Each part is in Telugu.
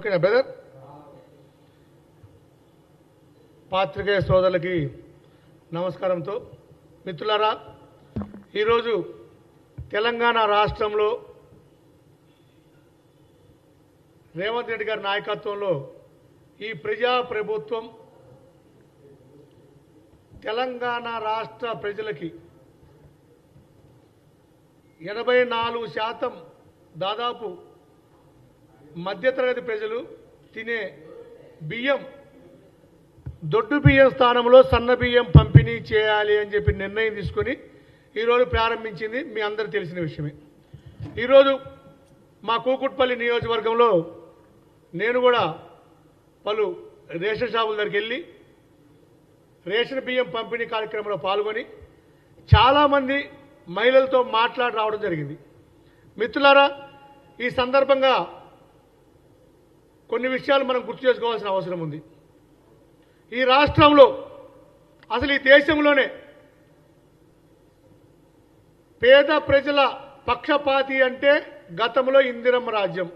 ఓకేనా బ్రదర్ పాత్రికేయ సోదరులకి నమస్కారంతో మిత్రులారా ఈరోజు తెలంగాణ రాష్ట్రంలో రేవంత్ రెడ్డి గారి నాయకత్వంలో ఈ ప్రజా ప్రభుత్వం తెలంగాణ రాష్ట్ర ప్రజలకి ఎనభై నాలుగు శాతం దాదాపు మధ్యతరగతి ప్రజలు తినే బియ్యం దొడ్డు బియ్యం స్థానంలో సన్న బియ్యం పంపిణీ చేయాలి అని చెప్పి నిర్ణయం తీసుకొని ఈరోజు ప్రారంభించింది మీ అందరు తెలిసిన విషయమే. ఈరోజు మా కూకుట్పల్లి నియోజకవర్గంలో నేను కూడా పలు రేషన్ షాపుల దగ్గరికి వెళ్ళి రేషన్ బియ్యం పంపిణీ కార్యక్రమంలో పాల్గొని చాలామంది మహిళలతో మాట్లాడి రావడం జరిగింది. మిత్రులారా ఈ సందర్భంగా కొన్ని విషయాలు మనం గుర్తు చేసుకోవాల్సిన అవసరం ఉంది. ఈ రాష్ట్రంలో అసలు ఈ దేశంలోనే పేద ప్రజల పక్షపాతి అంటే గతంలో ఇందిరమ్మ రాజ్యం.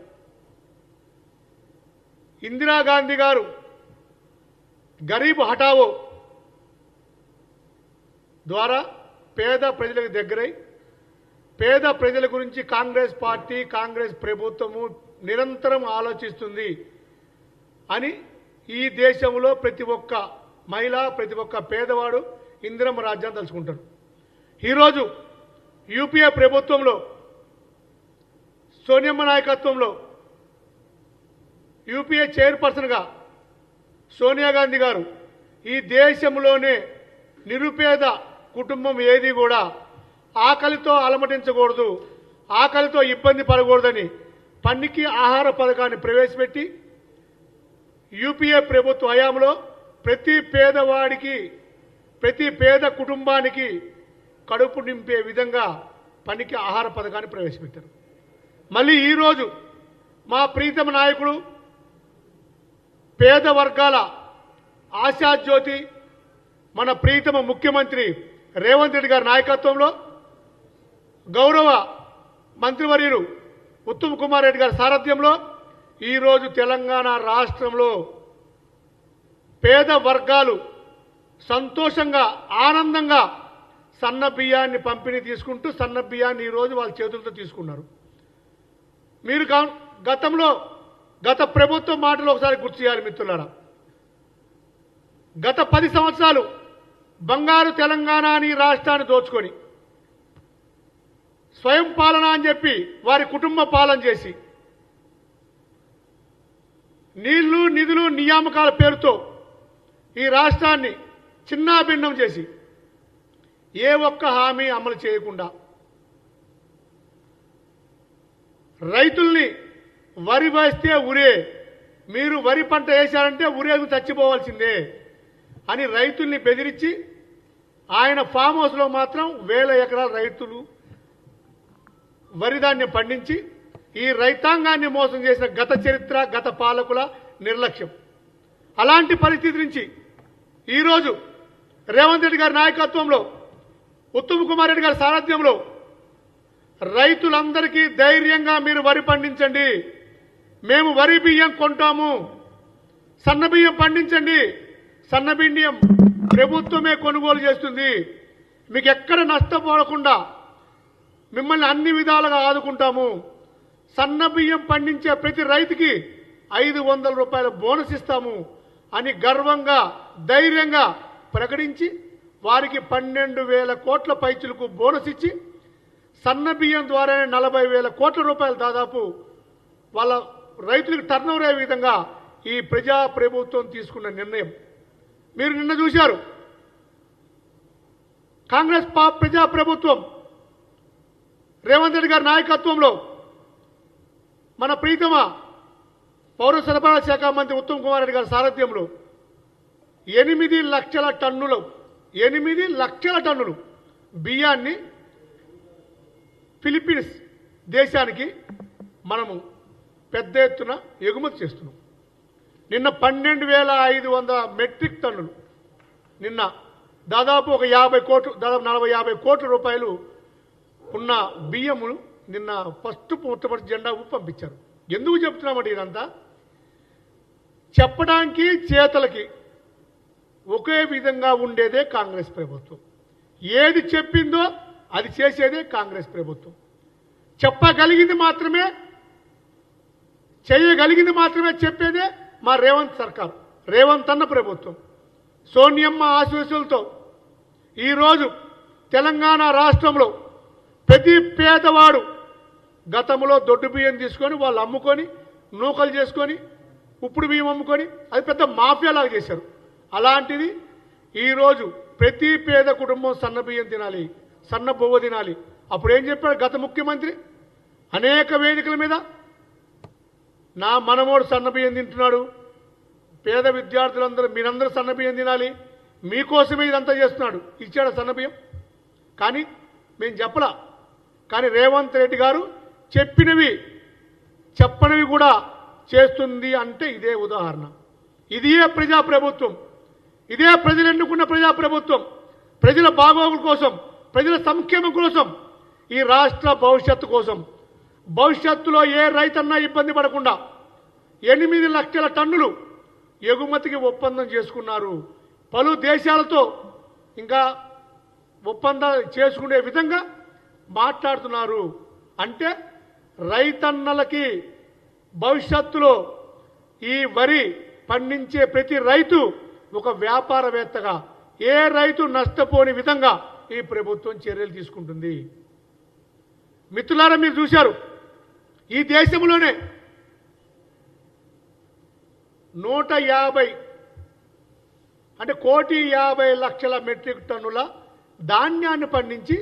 ఇందిరాగాంధీ గారు గరీబ్ హఠావో ద్వారా పేద ప్రజలకు దగ్గరై పేద ప్రజల గురించి కాంగ్రెస్ పార్టీ కాంగ్రెస్ ప్రభుత్వము నిరంతరం ఆలోచిస్తుంది అని ఈ దేశంలో ప్రతి ఒక్క మహిళ ప్రతి ఒక్క పేదవాడు ఇందిరమ్మ రాజ్యాన్ని తలుచుకుంటారు ఈరోజు యూపీఏ ప్రభుత్వంలో సోనియమ్మ నాయకత్వంలో యూపీఏ చైర్పర్సన్గా సోనియా గాంధీ గారు ఈ దేశంలోనే నిరుపేద కుటుంబం ఏది కూడా ఆకలితో అలమటించకూడదు ఆకలితో ఇబ్బంది పడకూడదని పన్నికి ఆహార పథకాన్ని ప్రవేశపెట్టి యూపీఏ ప్రభుత్వ హయాంలో ప్రతి పేదవాడికి ప్రతి పేద కుటుంబానికి కడుపు నింపే విధంగా పనికి ఆహార పథకాన్ని ప్రవేశపెట్టారు. మళ్ళీ ఈరోజు మా ప్రీతమ నాయకుడు పేద వర్గాల ఆశాజ్యోతి మన ప్రీతమ ముఖ్యమంత్రి రేవంత్ రెడ్డి గారి నాయకత్వంలో గౌరవ మంత్రివర్యులు ఉత్తమ్ కుమార్ రెడ్డి గారి సారథ్యంలో ఈరోజు తెలంగాణ రాష్ట్రంలో పేద వర్గాలు సంతోషంగా ఆనందంగా సన్న బియ్యాన్ని పంపిణీ తీసుకుంటూ సన్న బియ్యాన్ని ఈరోజు వాళ్ళ చేతులతో తీసుకున్నారు. మీరు గతంలో గత ప్రభుత్వం మాటలు ఒకసారి గుర్తు చేయాలి మిత్రులారా. గత పది సంవత్సరాలు బంగారు తెలంగాణ అని రాష్ట్రాన్ని దోచుకొని స్వయం పాలన అని చెప్పి వారి కుటుంబ పాలన చేసి నీళ్ళు నిధులు నియామకాల పేరుతో ఈ రాష్ట్రాన్ని చిన్నాభిన్నం చేసి ఏ ఒక్క హామీ అమలు చేయకుండా రైతుల్ని వరి వేస్తే ఉరే మీరు వరి పంట వేశారంటే ఉరేగు చచ్చిపోవాల్సిందే అని రైతుల్ని బెదిరించి ఆయన ఫామ్ హౌస్లో మాత్రం వేల ఎకరాల రైతులు వరిధాన్యం పండించి ఈ రైతాంగాన్ని మోసం చేసిన గత చరిత్ర గత పాలకుల నిర్లక్ష్యం. అలాంటి పరిస్థితి నుంచి ఈరోజు రేవంత్ రెడ్డి గారి నాయకత్వంలో ఉత్తమ్ కుమార్ రెడ్డి గారి సారథ్యంలో రైతులందరికీ ధైర్యంగా మీరు వరి పండించండి. మేము వరి బియ్యం కొంటాము. సన్న బియ్యం పండించండి. సన్న బియ్యం ప్రభుత్వమే కొనుగోలు చేస్తుంది. మీకు ఎక్కడ నష్టపోకుండా మిమ్మల్ని అన్ని విధాలుగా ఆదుకుంటాము. సన్న బియ్యం పండించే ప్రతి రైతుకి ఐదు వందల రూపాయల బోనస్ ఇస్తాము అని గర్వంగా ధైర్యంగా ప్రకటించి వారికి పన్నెండు వేల కోట్ల పైచులకు బోనస్ ఇచ్చి సన్న బియ్యం ద్వారానే నలభై వేల కోట్ల రూపాయలు దాదాపు వాళ్ళ రైతులకు టర్నోవర్ అయ్యే విధంగా ఈ ప్రజా ప్రభుత్వం తీసుకున్న నిర్ణయం. మీరు నిన్న చూశారు. కాంగ్రెస్ పా ప్రజా ప్రభుత్వం రేవంత్ రెడ్డి గారి నాయకత్వంలో మన ప్రీతమ పౌర సరఫరా శాఖ మంత్రి ఉత్తమ్ కుమార్ రెడ్డి గారి సారథ్యంలో ఎనిమిది లక్షల టన్నులు ఎనిమిది లక్షల టన్నులు బియ్యాన్ని ఫిలిప్పీన్స్ దేశానికి మనము పెద్ద ఎత్తున ఎగుమతి చేస్తున్నాం. నిన్న పన్నెండు వేల ఐదు వందల మెట్రిక్ టన్నులు నిన్న దాదాపు ఒక యాభై కోట్లు దాదాపు నలభై యాభై కోట్ల రూపాయలు ఉన్న బియ్యము నిన్న ఫస్ట్ మొట్టమొదటి జెండా పంపించారు. ఎందుకు చెప్తున్నామంటే ఇదంతా? చెప్పడానికి చేతలకి ఒకే విధంగా ఉండేదే కాంగ్రెస్ ప్రభుత్వం. ఏది చెప్పిందో అది చేసేదే కాంగ్రెస్ ప్రభుత్వం. చెప్పగలిగింది మాత్రమే చేయగలిగింది మాత్రమే చెప్పేదే మా రేవంత్ సర్కార్ రేవంత్ అన్న ప్రభుత్వం. సోనియమ్మ ఆశీస్సులతో ఈరోజు తెలంగాణ రాష్ట్రంలో ప్రతి పేదవాడు గతంలో దొడ్డు బియ్యం తీసుకొని వాళ్ళు అమ్ముకొని నూకలు చేసుకొని ఉప్పుడు బియ్యం అమ్ముకొని అది పెద్ద మాఫియాలాగా చేశారు. అలాంటిది ఈరోజు ప్రతి పేద కుటుంబం సన్న బియ్యం తినాలి సన్న బొవ్వ తినాలి. అప్పుడు ఏం చెప్పాడు గత ముఖ్యమంత్రి? అనేక వేదికల మీద నా మనమోడు సన్న బియ్యం తింటున్నాడు పేద విద్యార్థులందరూ మీరందరూ సన్న బియ్యం తినాలి మీకోసమే ఇదంతా చేస్తున్నాడు. ఇచ్చాడు సన్న బియ్యం? కానీ మేము చెప్పలా. కానీ రేవంత్ రెడ్డి గారు చెప్పినవి చెప్పనివి కూడా చేస్తుంది అంటే ఇదే ఉదాహరణ. ఇదే ప్రజాప్రభుత్వం. ఇదే ప్రజలు ఎన్నుకున్న ప్రజాప్రభుత్వం. ప్రజల బాగోగుల కోసం ప్రజల సంక్షేమం కోసం ఈ రాష్ట్ర భవిష్యత్తు కోసం. భవిష్యత్తులో ఏ రైతన్నా ఇబ్బంది పడకుండా ఎనిమిది లక్షల టన్నులు ఎగుమతికి ఒప్పందం చేసుకున్నారు. పలు దేశాలతో ఇంకా ఒప్పందాలు చేసుకునే విధంగా మాట్లాడుతున్నారు అంటే రైతన్నలకి భవిష్యత్తులో ఈ వరి పండించే ప్రతి రైతు ఒక వ్యాపారవేత్తగా ఏ రైతు నష్టపోని విధంగా ఈ ప్రభుత్వం చర్యలు తీసుకుంటుంది. మిత్రులారా మీరు చూశారు ఈ దేశంలోనే నూట యాభై అంటే కోటి యాభై లక్షల మెట్రిక్ టన్నుల ధాన్యాన్ని పండించి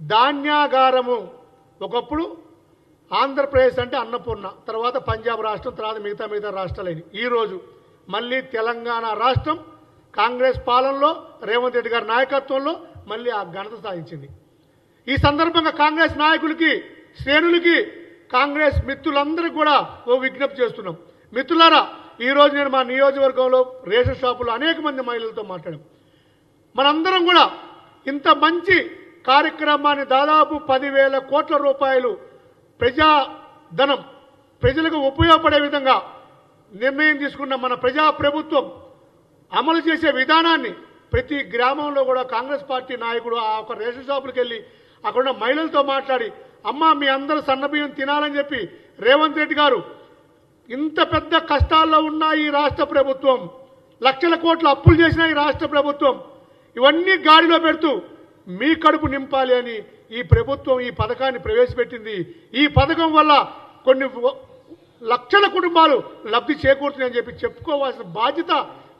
ధాన్యాగారము ఒకప్పుడు ఆంధ్రప్రదేశ్ అంటే అన్నపూర్ణ తర్వాత పంజాబ్ రాష్ట్రం తర్వాత మిగతా మిగతా రాష్ట్రాలైన ఈరోజు మళ్ళీ తెలంగాణ రాష్ట్రం కాంగ్రెస్ పాలనలో రేవంత్ రెడ్డి గారి నాయకత్వంలో మళ్ళీ ఆ ఘనత సాధించింది. ఈ సందర్భంగా కాంగ్రెస్ నాయకులకి శ్రేణులకి కాంగ్రెస్ మిత్రులందరికీ కూడా ఓ విజ్ఞప్తి చేస్తున్నాం. మిత్రులారా ఈ రోజు నేను మా నియోజకవర్గంలో రేషన్ షాపులో అనేక మంది మహిళలతో మాట్లాడాం. మనందరం కూడా ఇంత మంచి కార్యక్రమాన్ని దాదాపు పదివేల కోట్ల రూపాయలు ప్రజాధనం ప్రజలకు ఉపయోగపడే విధంగా నిర్ణయం తీసుకున్న మన ప్రజా ప్రభుత్వం అమలు చేసే విధానాన్ని ప్రతి గ్రామంలో కూడా కాంగ్రెస్ పార్టీ నాయకుడు ఆ ఒక రేషన్ షాపులకు వెళ్ళి అక్కడ మహిళలతో మాట్లాడి అమ్మ మీ అందరూ సన్నబియ్యం తినాలని చెప్పి రేవంత్ రెడ్డి గారు ఇంత పెద్ద కష్టాల్లో ఉన్న ఈ రాష్ట్ర ప్రభుత్వం లక్షల కోట్ల అప్పులు చేసిన ఈ రాష్ట్ర ప్రభుత్వం ఇవన్నీ గాడిలో పెడుతూ మీ కడుపు నింపాలి అని ఈ ప్రభుత్వం ఈ పథకాన్ని ప్రవేశపెట్టింది. ఈ పథకం వల్ల కొన్ని లక్షల కుటుంబాలు లబ్ధి చేకూరుతున్నాయని చెప్పి చెప్పుకోవాల్సిన బాధ్యత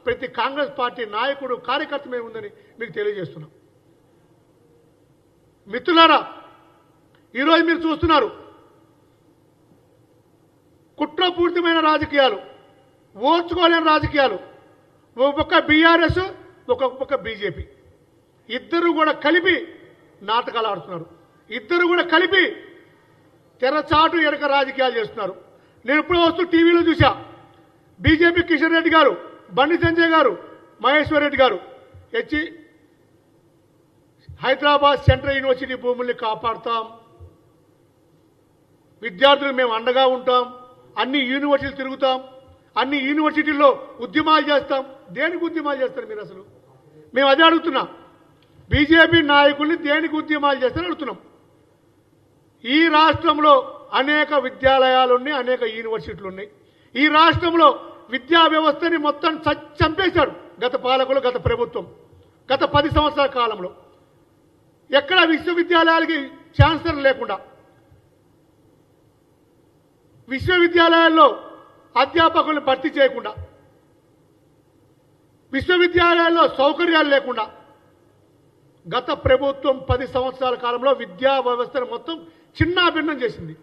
ప్రతి కాంగ్రెస్ పార్టీ నాయకుడు కార్యకర్త మీద ఉందని మీకు తెలియజేస్తున్నాం. మిత్రులారా ఈరోజు మీరు చూస్తున్నారు కుట్రపూరితమైన రాజకీయాలు ఓర్చుకోలేని రాజకీయాలు. ఒక పక్క బీఆర్ఎస్ ఒక పక్క బీజేపీ. ఇద్దరు కూడా కలిపి నాటకాలు ఆడుతున్నారు. ఇద్దరు కూడా కలిపి తెరచాటు ఎనక రాజకీయాలు చేస్తున్నారు. నేను ఇప్పుడు వస్తూ టీవీలో చూసా బీజేపీ కిషన్ రెడ్డి గారు బండి సంజయ్ గారు మహేశ్వర్ రెడ్డి గారు హెచ్చి హైదరాబాద్ సెంట్రల్ యూనివర్సిటీ భూముల్ని కాపాడుతాం. విద్యార్థులకు మేము అండగా ఉంటాం. అన్ని యూనివర్సిటీలు తిరుగుతాం. అన్ని యూనివర్సిటీల్లో ఉద్యమాలు చేస్తాం. దేనికి ఉద్యమాలు చేస్తారు మీరు అసలు? మేము అదే అడుగుతున్నాం. బీజేపీ నాయకుల్ని దేనికి ఉద్యమాలు చేస్తారని అడుగుతున్నాం. ఈ రాష్ట్రంలో అనేక విద్యాలయాలు ఉన్నాయి అనేక యూనివర్సిటీలు ఉన్నాయి ఈ రాష్ట్రంలో విద్యా వ్యవస్థని మొత్తం చంపేశాడు గత పాలకులు గత ప్రభుత్వం గత పది సంవత్సరాల కాలంలో. ఎక్కడ విశ్వవిద్యాలయాలకి ఛాన్సలర్ లేకుండా. విశ్వవిద్యాలయాల్లో అధ్యాపకులను భర్తీ చేయకుండా. విశ్వవిద్యాలయాల్లో సౌకర్యాలు లేకుండా. గత ప్రభుత్వం పది సంవత్సరాల కాలంలో విద్యా వ్యవస్థను మొత్తం చిన్నాభిన్నం చేసింది.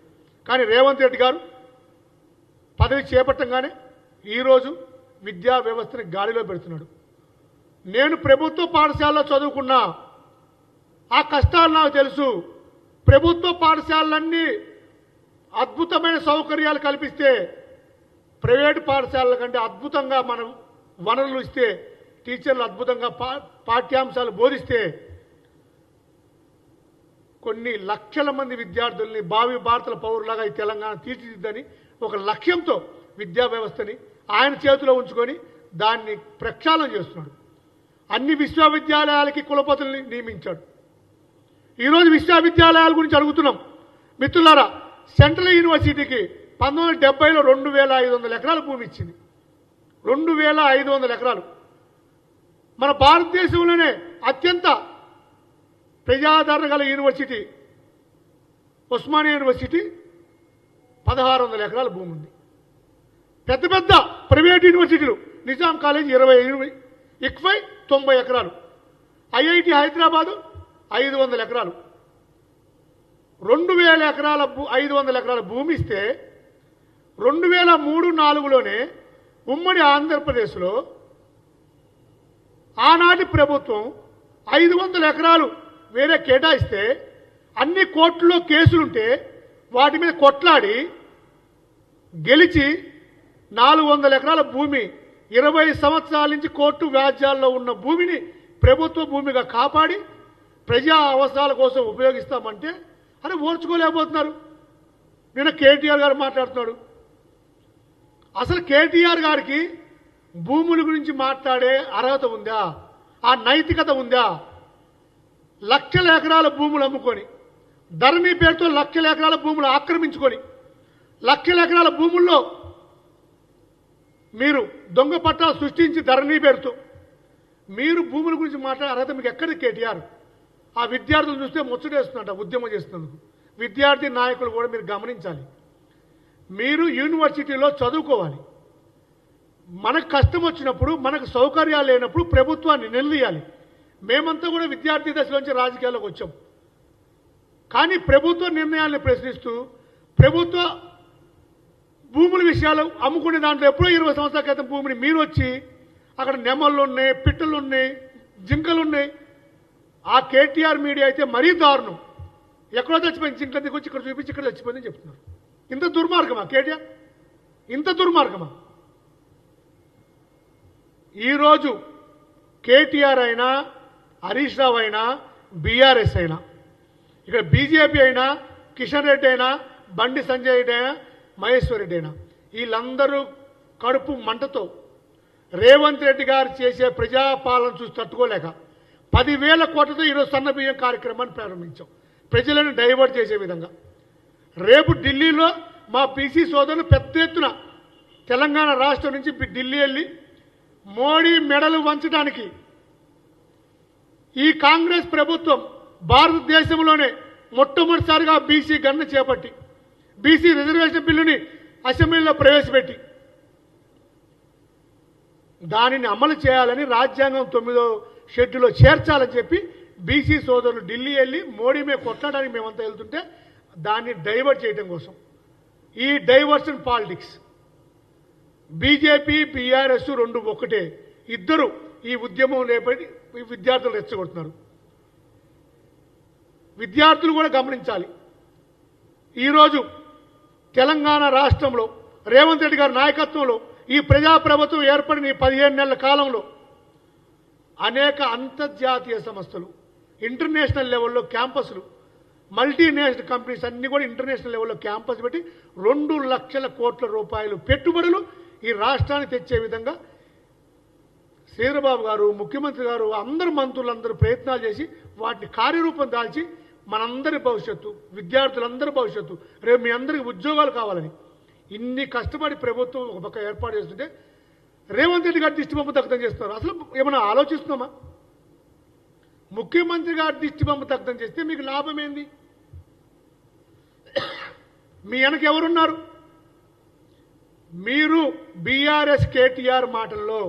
కానీ రేవంత్ రెడ్డి గారు పదవి చేపట్టంగానే ఈరోజు విద్యా వ్యవస్థని గాలిలో పెడుతున్నాడు. నేను ప్రభుత్వ పాఠశాలలో చదువుకున్నా ఆ కష్టాలు నాకు తెలుసు. ప్రభుత్వ పాఠశాలలన్నీ అద్భుతమైన సౌకర్యాలు కల్పిస్తే ప్రైవేటు పాఠశాలల కంటే అద్భుతంగా మనం వనరులు ఇస్తే టీచర్లు అద్భుతంగా పా పాఠ్యాంశాలు బోధిస్తే కొన్ని లక్షల మంది విద్యార్థుల్ని భావి భారతల పౌరులాగా ఈ తెలంగాణ తీర్చిదిద్దని ఒక లక్ష్యంతో విద్యా వ్యవస్థని ఆయన చేతిలో ఉంచుకొని దాన్ని ప్రక్షాళన చేస్తున్నాడు. అన్ని విశ్వవిద్యాలయాలకి కులపతుల్ని నియమించాడు. ఈరోజు విశ్వవిద్యాలయాల గురించి అడుగుతున్నాం. మిత్రులారా సెంట్రల్ యూనివర్సిటీకి పంతొమ్మిది వందల డెబ్బైలో రెండు వేల ఐదు వందల ఎకరాలు భూమి ఇచ్చింది. రెండు వేల ఐదు వందల ఎకరాలు. మన భారతదేశంలోనే అత్యంత ప్రజాదరణ గల యూనివర్సిటీ ఉస్మానియా యూనివర్సిటీ పదహారు వందల ఎకరాల భూమి ఉంది. పెద్ద పెద్ద ప్రైవేట్ యూనివర్సిటీలు నిజాం కాలేజ్ ఇరవై ఇరవై ఇక్వై తొంభై ఎకరాలు ఐఐటి హైదరాబాదు ఐదు వందల ఎకరాలు. రెండు వేల ఎకరాల భూ ఐదు వందల ఎకరాల భూమి ఇస్తే రెండు వేల మూడు నాలుగులోనే ఉమ్మడి ఆంధ్రప్రదేశ్లో ఆనాటి ప్రభుత్వం ఐదు వందల ఎకరాలు వేరే కేటాయిస్తే అన్ని కోర్టుల్లో కేసులుంటే వాటి మీద కొట్లాడి గెలిచి నాలుగు వందల ఎకరాల భూమి ఇరవై సంవత్సరాల నుంచి కోర్టు వ్యాజ్యాల్లో ఉన్న భూమిని ప్రభుత్వ భూమిగా కాపాడి ప్రజా అవసరాల కోసం ఉపయోగిస్తామంటే అని ఓర్చుకోలేకపోతున్నారు. నిన్న కేటీఆర్ గారు మాట్లాడుతున్నాడు. అసలు కేటీఆర్ గారికి భూముల గురించి మాట్లాడే అర్హత ఉందా? ఆ నైతికత ఉందా? లక్షల ఎకరాల భూములు అమ్ముకొని ధరణి పేరుతో లక్షల ఎకరాల భూములు ఆక్రమించుకొని లక్షల ఎకరాల భూముల్లో మీరు దొంగ పట్టాలు సృష్టించి ధరణి పేరుతో మీరు భూముల గురించి మాట్లాడే అర్హత మీకు ఎక్కడ కేటీఆర్? ఆ విద్యార్థులు చూస్తే ముచ్చటేస్తున్నట ఉద్యమం చేస్తున్నందుకు. విద్యార్థి నాయకులు కూడా మీరు గమనించాలి. మీరు యూనివర్సిటీలో చదువుకోవాలి. మనకు కష్టం వచ్చినప్పుడు మనకు సౌకర్యాలు లేనప్పుడు ప్రభుత్వాన్ని నిలదీయాలి. మేమంతా కూడా విద్యార్థి దశలోంచి రాజకీయాల్లోకి వచ్చాం. కానీ ప్రభుత్వ నిర్ణయాలను ప్రశ్నిస్తూ ప్రభుత్వ భూముల విషయాలు అమ్ముకునే దాంట్లో ఎప్పుడో ఇరవై సంవత్సరాల క్రితం భూమిని మీరు వచ్చి అక్కడ నెమళ్ళు ఉన్నాయి పిట్టలు ఉన్నాయి జింకలు ఉన్నాయి ఆ కేటీఆర్ మీడియా అయితే మరీ దారుణం. ఎక్కడో చచ్చిపోయింది జింకల దగ్గర ఇక్కడ చూపించి ఇక్కడ చచ్చిపోయిందని చెప్తున్నారు. ఇంత దుర్మార్గమా కేటీఆర్? ఇంత దుర్మార్గమా? ఈరోజు కేటీఆర్ అయినా హరీష్ రావు అయినా బీఆర్ఎస్ అయినా. ఇక్కడ బీజేపీ అయినా కిషన్ రెడ్డి అయినా బండి సంజయ్ రెడ్డి అయినా మహేశ్వర్ రెడ్డి అయినా. వీళ్ళందరూ కడుపు మంటతో రేవంత్ రెడ్డి గారు చేసే ప్రజాపాలన చూసి తట్టుకోలేక పదివేల కోట్లతో ఈరోజు సన్న బియ్యం కార్యక్రమాన్ని ప్రారంభించాం. ప్రజలను డైవర్ట్ చేసే విధంగా. రేపు ఢిల్లీలో మా పీసీ సోదరులు పెద్ద ఎత్తున తెలంగాణ రాష్ట్రం నుంచి ఢిల్లీ వెళ్ళి మోడీ మెడలు వంచడానికి ఈ కాంగ్రెస్ ప్రభుత్వం భారతదేశంలోనే మొట్టమొదటిసారిగా బీసీ గణన చేపట్టి బీసీ రిజర్వేషన్ బిల్లుని అసెంబ్లీలో ప్రవేశపెట్టి. దానిని అమలు చేయాలని రాజ్యాంగం తొమ్మిదో షెడ్యూల్లో చేర్చాలని చెప్పి బీసీ సోదరులు ఢిల్లీ వెళ్ళి మోడీ మీద కొట్టడానికి మేమంతా వెళ్తుంటే దాన్ని డైవర్ట్ చేయడం కోసం. ఈ డైవర్షన్ పాలిటిక్స్. బీజేపీ బీఆర్ఎస్ రెండు ఒకటే. ఇద్దరు ఈ ఉద్యమం లేపడి విద్యార్థులు రెచ్చగొడుతున్నారు. విద్యార్థులు కూడా గమనించాలి. ఈరోజు తెలంగాణ రాష్ట్రంలో రేవంత్ రెడ్డి గారి నాయకత్వంలో ఈ ప్రజాప్రభుత్వం ఏర్పడిన ఈ పదిహేను నెలల కాలంలో అనేక అంతర్జాతీయ సంస్థలు ఇంటర్నేషనల్ లెవెల్లో క్యాంపస్లు మల్టీనేషనల్ కంపెనీస్ అన్ని కూడా ఇంటర్నేషనల్ లెవెల్లో క్యాంపస్ పెట్టి రెండు లక్షల కోట్ల రూపాయలు పెట్టుబడులు ఈ రాష్ట్రాన్ని తెచ్చే విధంగా శ్రీధరబాబు గారు ముఖ్యమంత్రి గారు అందరు మంత్రులందరూ ప్రయత్నాలు చేసి వాటిని కార్యరూపం దాల్చి మనందరి భవిష్యత్తు విద్యార్థులందరి భవిష్యత్తు రేపు మీ అందరికి ఉద్యోగాలు కావాలని ఇన్ని కష్టపడి ప్రభుత్వం ఒక పక్క ఏర్పాటు చేస్తుంటే రేవంత్ రెడ్డి గారి దిష్టి బొమ్మ దగ్ధం చేస్తున్నారు. అసలు ఏమైనా ఆలోచిస్తున్నామా? ముఖ్యమంత్రి గారి దిష్టి బొమ్మ దగ్ధం చేస్తే మీకు లాభం ఏంది? మీ వెనక ఎవరున్నారు? మీరు బీఆర్ఎస్ కేటీఆర్ మాటల్లో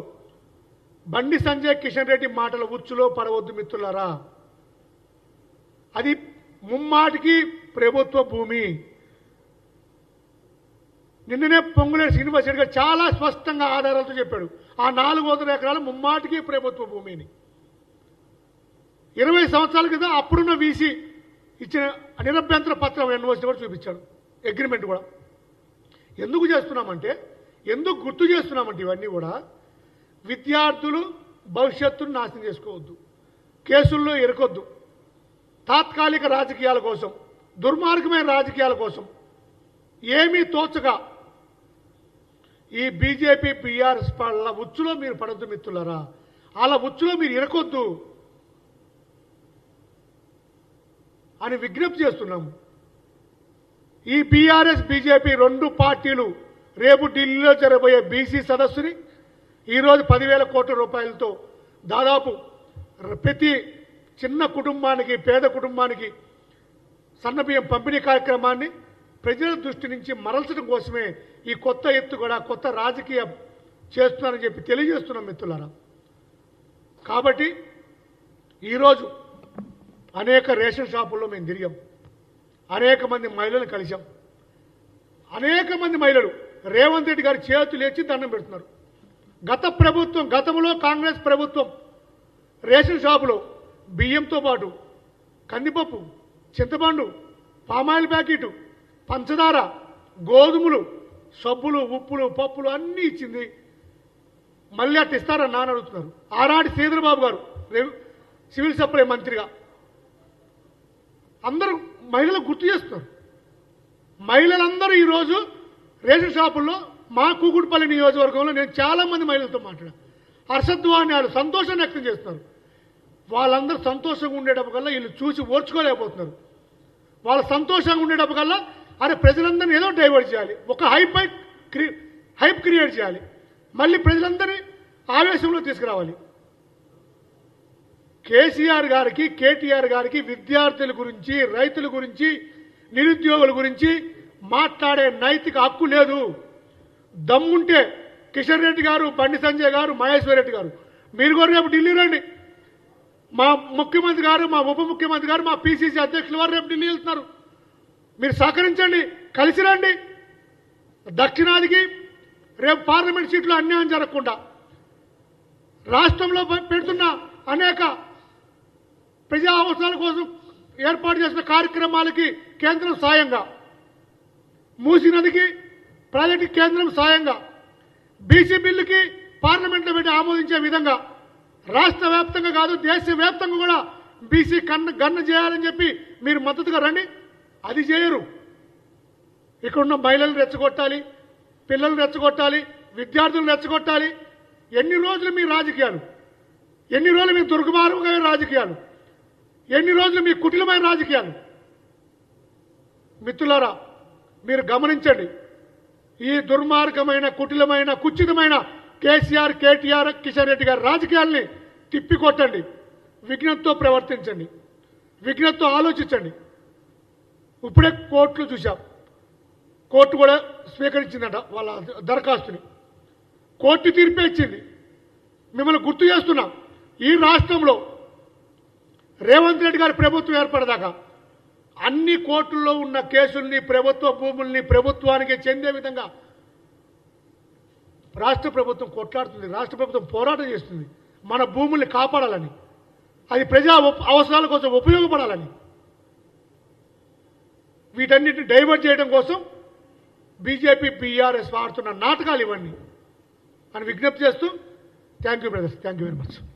బండి సంజయ్ కిషన్ రెడ్డి మాటల ఉచ్చులో పడవద్దు మిత్రులారా. అది ముమ్మాటికి ప్రభుత్వ భూమి. నిన్ననే పొంగులేరు శ్రీనివాస్ గారు చాలా స్పష్టంగా ఆధారాలతో చెప్పాడు. ఆ నాలుగు వందల ఎకరాలు ముమ్మాటికి ప్రభుత్వ భూమిని. ఇరవై సంవత్సరాల క్రితం అప్పుడున్న వీసీ ఇచ్చిన నిరభ్యంతర పత్రం యూనివర్సిటీ కూడా చూపించాడు. అగ్రిమెంట్ కూడా. ఎందుకు చేస్తున్నామంటే ఎందుకు గుర్తు చేస్తున్నామంటే ఇవన్నీ కూడా విద్యార్థులు భవిష్యత్తును నాశనం చేసుకోవద్దు. కేసుల్లో ఇరకొద్దు. తాత్కాలిక రాజకీయాల కోసం దుర్మార్గమైన రాజకీయాల కోసం ఏమీ తోచక ఈ బీజేపీ పీఆర్ఎస్ వాళ్ళ ఉచ్చులో మీరు పడద్దు మిత్రులరా. అలా ఉచ్చులో మీరు ఇరకొద్దు అని విజ్ఞప్తి చేస్తున్నాము. ఈ బీఆర్ఎస్ బీజేపీ రెండు పార్టీలు రేపు ఢిల్లీలో జరగబోయే బీసీ సదస్సుని ఈరోజు పదివేల కోట్ల రూపాయలతో దాదాపు ప్రతి చిన్న కుటుంబానికి పేద కుటుంబానికి సన్నబియ్యం పంపిణీ కార్యక్రమాన్ని ప్రజల దృష్టి నుంచి మరల్చడం కోసమే ఈ కొత్త ఎత్తు కూడా కొత్త రాజకీయం చేస్తున్నారని చెప్పి తెలియజేస్తున్నాం మిత్రులారా. కాబట్టి ఈరోజు అనేక రేషన్ షాపుల్లో మేము తిరిగాం. అనేక మంది మహిళలను కలిశాం. అనేక మంది మహిళలు రేవంత్ రెడ్డి గారి చేతులు లేచి దండం పెడుతున్నారు. గత ప్రభుత్వం గతంలో కాంగ్రెస్ ప్రభుత్వం రేషన్ షాపులో బియ్యంతో పాటు కందిపప్పు చింతపండు పామాయిల్ ప్యాకెట్ పంచదార గోధుమలు సబ్బులు ఉప్పులు పప్పులు అన్నీ ఇచ్చింది. మళ్ళీ అట్ట ఇస్తారని నాన్న అడుగుతున్నారు. ఆనాటి శ్రీధరబాబు గారు సివిల్ సప్లై మంత్రిగా. అందరూ మహిళలు గుర్తు చేస్తున్నారు. మహిళలందరూ ఈరోజు రేషన్ షాపుల్లో మా కూకుడుపల్లి నియోజకవర్గంలో నేను చాలామంది మహిళలతో మాట్లాడాను. హర్షధ్వాన్ని వాళ్ళు సంతోషం వ్యక్తం చేస్తున్నారు. వాళ్ళందరూ సంతోషంగా ఉండేటప్పుకల్లా వీళ్ళు చూసి ఓర్చుకోలేకపోతున్నారు. వాళ్ళ సంతోషంగా ఉండేటప్పుకల్లా అరే ప్రజలందరినీ ఏదో డైవర్ట్ చేయాలి. ఒక హైప్ క్రి హైప్ క్రియేట్ చేయాలి. మళ్ళీ ప్రజలందరినీ ఆవేశంలో తీసుకురావాలి. కేసీఆర్ గారికి కేటీఆర్ గారికి విద్యార్థుల గురించి రైతుల గురించి నిరుద్యోగుల గురించి మాట్లాడే నైతిక హక్కు లేదు. దమ్ముంటే కిషన్ రెడ్డి గారు బండి సంజయ్ గారు మహేశ్వర్ రెడ్డి గారు. మీరు కూడా రేపు ఢిల్లీ రండి. మా ముఖ్యమంత్రి గారు మా ఉప ముఖ్యమంత్రి గారు మా పిసిసి అధ్యక్షులు వారు రేపు ఢిల్లీ వెళ్తున్నారు. మీరు సహకరించండి కలిసి రండి. దక్షిణాదికి రేపు పార్లమెంట్ సీట్లు అన్యాయం జరగకుండా. రాష్ట్రంలో పెడుతున్న అనేక ప్రజా అవసరాల కోసం ఏర్పాటు చేసిన కార్యక్రమాలకి కేంద్రం సాయంగా మూసి నదికి ప్రాజెక్టు కేంద్రం సాయంగా బీసీ బిల్లుకి పార్లమెంట్లో పెట్టి ఆమోదించే విధంగా రాష్ట్ర వ్యాప్తంగా కాదు దేశవ్యాప్తంగా కూడా బీసీ కన్న గన్న చేయాలని చెప్పి మీరు మద్దతుగా రండి. అది చేయరు. ఇక్కడున్న మహిళలు రెచ్చగొట్టాలి పిల్లలు రెచ్చగొట్టాలి విద్యార్థులు రెచ్చగొట్టాలి. ఎన్ని రోజులు మీ రాజకీయాలు? ఎన్ని రోజులు మీ దుర్గమార్గమైన రాజకీయాలు? ఎన్ని రోజులు మీ కుటిలమైన రాజకీయాలు? మిత్రులారా మీరు గమనించండి. ఈ దుర్మార్గమైన కుటిలమైన కుచితమైన కేసీఆర్ కేటీఆర్ కిషన్ రెడ్డి గారి రాజకీయాల్ని తిప్పికొట్టండి. విఘ్నంతో ప్రవర్తించండి. విఘ్నంతో ఆలోచించండి. ఇప్పుడే కోర్టులు చూసాం కోర్టు కూడా స్వీకరించిందట వాళ్ళ దరఖాస్తుని. కోర్టు తీర్పే ఇచ్చింది. మిమ్మల్ని గుర్తు చేస్తున్నాం. ఈ రాష్ట్రంలో రేవంత్ రెడ్డి గారి ప్రభుత్వం ఏర్పడదాకా అన్ని కోర్టుల్లో ఉన్న కేసుల్ని ప్రభుత్వ భూముల్ని ప్రభుత్వానికి చెందే విధంగా రాష్ట్ర ప్రభుత్వం కొట్లాడుతుంది. రాష్ట్ర ప్రభుత్వం పోరాటం చేస్తుంది. మన భూముల్ని కాపాడాలని. అది ప్రజా అవసరాల కోసం ఉపయోగపడాలని. వీటన్నిటిని డైవర్ట్ చేయడం కోసం బీజేపీ బీఆర్ఎస్ వాడుతున్న నాటకాలు ఇవన్నీ. అని విజ్ఞప్తి చేస్తూ thank you brothers. Thank you very much.